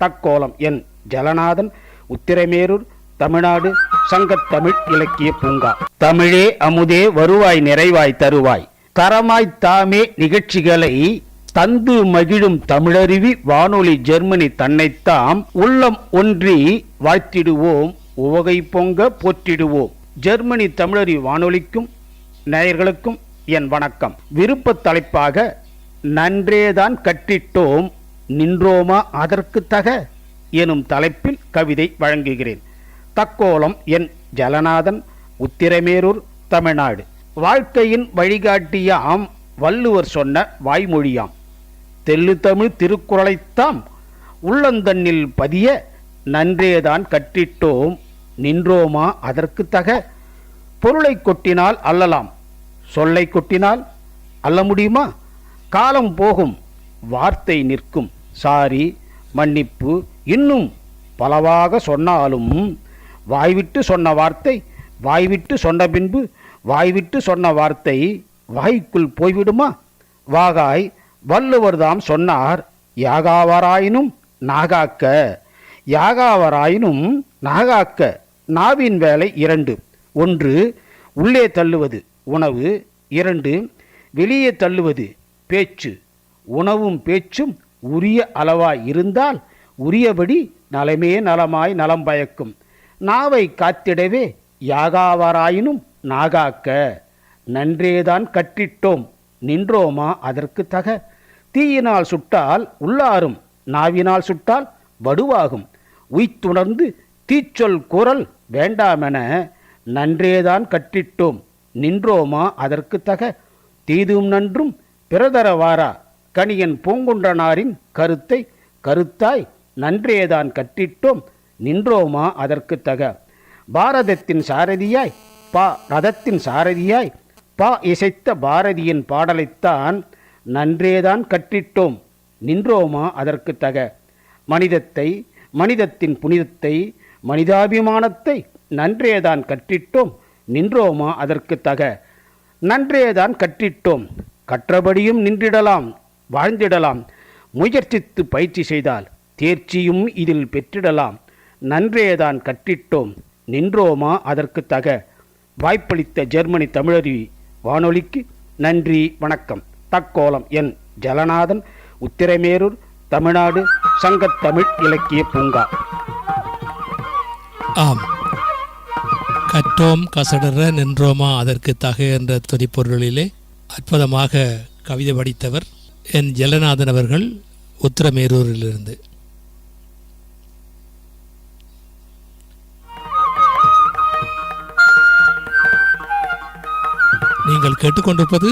தக்கோலம் என் ஜலநாதன் உத்திரமேரூர் தமிழ்நாடு சங்கத்தமிழ் இலக்கிய பூங்கா. தமிழே அமுதே வருவாய் நிறைவாய் தருவாய். தரமாய் தாமே நிகழ்ச்சிகளை தந்து மகிழும் தமிழருவி வானொலி ஜெர்மனி தன்னைத்தாம் உள்ளம் ஒன்றி வாழ்த்திடுவோம் உவகை பொங்க போற்றிடுவோம். ஜெர்மனி தமிழருவி வானொலிக்கும் நேயர்களுக்கும் என் வணக்கம். விருப்ப தலைப்பாக நன்றேதான் கட்டிட்டோம் நின்றோமா அதற்கு தக எனும் தலைப்பில் கவிதை வழங்குகிறேன். தக்கோலம் என் ஜலநாதன் உத்திரமேரூர் தமிழ்நாடு. வாழ்க்கையின் வழிகாட்டியாம் வள்ளுவர் சொன்ன வாய்மொழியாம். தெல்லு தமிழ் திருக்குறளைத்தாம் உள்ளந்தண்ணில் பதிய நன்றேதான் கற்றிட்டோம். நின்றோமா அதற்கு தக பொருளை கொட்டினால் அல்லலாம். சொல்லை கொட்டினால் அல்ல முடியுமா? காலம் போகும் வார்த்தை நிற்கும். சாரி மன்னிப்பு. இன்னும் பலவாக சொன்னாலும் வாய்விட்டு சொன்ன வார்த்தை வாய்விட்டு சொன்ன பின்பு வாய்விட்டு சொன்ன வார்த்தை வாய்க்குள் போய்விடுமா? வாகாய் வள்ளுவர்தாம் சொன்னார் யாகாவராயினும் நாகாக்க. யாகாவராயினும் நாகாக்க. நாவின் வேலை இரண்டு. ஒன்று உள்ளே தள்ளுவது. உணவு. இரண்டு வெளியே தள்ளுவது. பேச்சு. உணவும் பேச்சும் உரிய அளவாய் இருந்தால் உரியபடி நலமே நலமாய் நலம் பயக்கும். நாவை காத்திடவே யாகாவாராயினும் நாகாக்க நன்றேதான் கட்டிட்டோம் நின்றோமா அதற்கு தக. தீயினால் சுட்டால் உள்ளாரும் நாவினால் சுட்டால் வடுவாகும். உய்த்துணர்ந்து தீச்சொல் குரல் வேண்டாமென நன்றேதான் கட்டிட்டோம் நின்றோமா அதற்கு தக. தீதும் நன்றும் பிறதரவாரா கணியன் பூங்குன்றனாரின் கருத்தை கருத்தாய் நன்றேதான் கட்டிட்டோம் நின்றோமா அதற்கு தக. பாரதத்தின் சாரதியாய் பா ரதத்தின் சாரதியாய் பா இசைத்த பாரதியின் பாடலைத்தான் நன்றேதான் கட்டிட்டோம் நின்றோமா அதற்கு தக. மனிதத்தை மனிதத்தின் புனிதத்தை மனிதாபிமானத்தை நன்றேதான் கற்றிட்டோம். நின்றோமா அதற்கு தக. நன்றேதான் கற்றிட்டோம். கற்றபடியும் நின்றிடலாம். வாழ்ந்திடலாம். முயற்சித்து பயிற்சி செய்தால் தேர்ச்சியும் இதில் பெற்றிடலாம். நன்றேதான் கற்றிட்டோம். நின்றோமா அதற்கு தக. வாய்ப்பளித்த ஜெர்மனி தமிழருவி வானொலிக்கு நன்றி வணக்கம். தக்கோலம் என் ஜலநாதன் உத்திரமேரூர் தமிழ்நாடு சங்கத்தமிழ் இலக்கிய பூங்கா. ஆம். கற்றோம் கசடர நின்றோமா அதற்கு தக என்ற துதிப்பொருளிலே அற்புதமாக கவிதை படித்தவர் என் ஜலநாதன் அவர்கள் உத்திரமேரூரிலிருந்து. நீங்கள் கேட்டுக்கொண்டிருப்பது